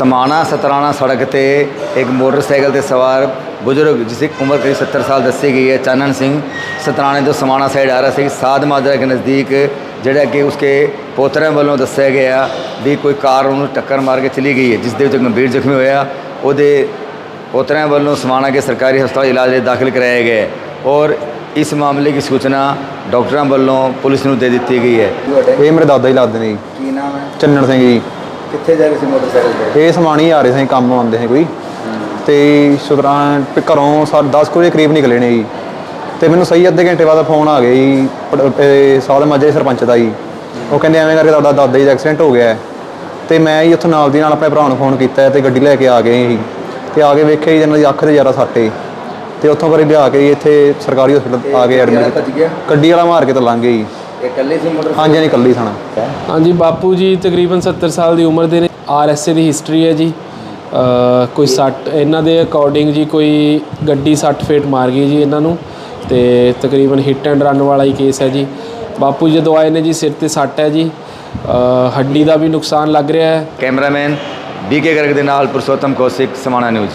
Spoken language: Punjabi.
ਸਮਾਣਾ ਸਤਰਾਣਾ ਸੜਕ ਤੇ ਇੱਕ ਮੋਟਰਸਾਈਕਲ ਤੇ ਸਵਾਰ ਬਜ਼ੁਰਗ ਜਿਸ ਦੀ ਉਮਰ ਕਰੀਬ 70 ਸਾਲ ਦੱਸੀ ਗਈ ਹੈ ਚਾਨਣ ਸਿੰਘ ਸਤਰਾਣੇ ਤੋਂ ਸਮਾਣਾ ਸਾਈਡ ਆ ਰਿਹਾ ਸੀ। ਸਾਧ ਮਾਜਰਾ ਦੇ ਨਜ਼ਦੀਕ ਜਿਹੜਾ ਕਿ ਉਸਕੇ ਪੋਤਰਿਆਂ ਵੱਲੋਂ ਦੱਸਿਆ ਗਿਆ ਵੀ ਕੋਈ ਕਾਰ ਉਹਨੂੰ ਟੱਕਰ ਮਾਰ ਕੇ ਚਲੀ ਗਈ ਹੈ ਜਿਸ ਦੇ ਵਿੱਚ ਗੰਭੀਰ ਜ਼ਖਮੀ ਹੋਇਆ। ਉਹਦੇ ਪੋਤਰਿਆਂ ਵੱਲੋਂ ਸਮਾਣਾ ਕੇ ਸਰਕਾਰੀ ਹਸਪਤਾਲ ਇਲਾਜ ਲਈ ਦਾਖਲ ਕਰਾਇਆ ਗਿਆ ਔਰ ਇਸ ਮਾਮਲੇ ਦੀ ਸੂਚਨਾ ਡਾਕਟਰਾਂ ਵੱਲੋਂ ਪੁਲਿਸ ਨੂੰ ਦੇ ਦਿੱਤੀ ਗਈ ਹੈ। ਇਹ ਮੇਰੇ ਦਾਦਾ ਹੀ ਲੱਗਦੇ ਨੇ ਕੀ ਨਾਮ ਹੈ? ਚੰਨਣ ਸਿੰਘ ਜੀ। ਕਿੱਥੇ ਜਾ ਰਹੇ ਸੀ ਮੋਟਰਸਾਈਕਲ ਤੇ? ਇਹ ਸਮਾਣੀ ਆ ਰਹੇ ਸੀ ਕੰਮ ਆਉਂਦੇ ਸੀ ਕੋਈ। ਤੇ ਸ਼ੁਕਰਾਂ ਤੇ ਘਰੋਂ ਸਾ 10 ਕੁ ਵਜੇ ਕਰੀਬ ਨਿਕਲੇ ਨੇ ਜੀ। ਤੇ ਮੈਨੂੰ ਸਹੀ ਅੱਧੇ ਘੰਟੇ ਬਾਅਦ ਫੋਨ ਆ ਗਿਆ ਜੀ ਸਾਧ ਮਾਜੇ ਸਰਪੰਚ ਦਾ ਜੀ। ਉਹ ਕਹਿੰਦੇ ਐਵੇਂ ਕਰਕੇ ਤੁਹਾਡਾ ਦਾਦਾ ਜੀ ਦਾ ਐਕਸੀਡੈਂਟ ਹੋ ਗਿਆ। ਤੇ ਮੈਂ ਜੀ ਉੱਥੋਂ ਨਾਲ ਦੀ ਨਾਲ ਆਪਣੇ ਭਰਾ ਨੂੰ ਫੋਨ ਕੀਤਾ ਤੇ ਗੱਡੀ ਲੈ ਕੇ ਆ ਗਏ ਜੀ ਤੇ ਆ ਕੇ ਵੇਖਿਆ ਜੀ ਇਹਨਾਂ ਦੀ ਅੱਖ ਤੇ ਜ਼ਿਆਦਾ ਸੱਟੇ ਤੇ ਉੱਥੋਂ ਫਿਰ ਲਿਆ ਕੇ ਇੱਥੇ ਸਰਕਾਰੀ ਹਸਪਤਾਲ ਆ ਗਏ ਐਡਮਿਟ ਗੱਡੀ ਵਾਲਾ ਮਾਰ ਕੇ ਤਾਂ ਲੰਘ ਗਏ ਜੀ। ਇਕੱਲੇ ਸੀ ਮੋਟਰਸਾਈਕਲ ਹਾਂਜੀ ਹਾਂਜੀ ਇਕੱਲੀ ਥਾਣਾ। ਹਾਂਜੀ ਬਾਪੂ ਜੀ ਤਕਰੀਬਨ 70 ਸਾਲ ਦੀ ਉਮਰ ਦੇ ਨੇ। ਆਰਐਸਏ ਦੀ ਹਿਸਟਰੀ ਹੈ ਜੀ। ਕੋਈ ਸੱਟ ਇਹਨਾਂ ਦੇ ਅਕੋਰਡਿੰਗ ਜੀ ਕੋਈ ਗੱਡੀ ਸੱਟ ਫੇਟ ਮਾਰ ਗਈ ਜੀ ਇਹਨਾਂ ਨੂੰ। ਤੇ ਤਕਰੀਬਨ ਹਿੱਟ ਐਂਡ ਰਨ ਵਾਲਾ ਹੀ ਕੇਸ ਹੈ ਜੀ। ਬਾਪੂ ਜੀ ਜਦੋਂ ਆਏ ਨੇ ਜੀ ਸਿਰ ਤੇ ਸੱਟ ਹੈ ਜੀ। ਹੱਡੀ ਦਾ ਵੀ ਨੁਕਸਾਨ ਲੱਗ ਰਿਹਾ ਹੈ। ਕੈਮਰਾਮੈਨ ਬੀਕੇ ਗਰਗ ਦੇ ਨਾਲ ਪੁਰਸ਼ੋਤਮ ਕੌਸ਼ਿਕ ਸਮਾਣਾ ਨਿਊਜ਼।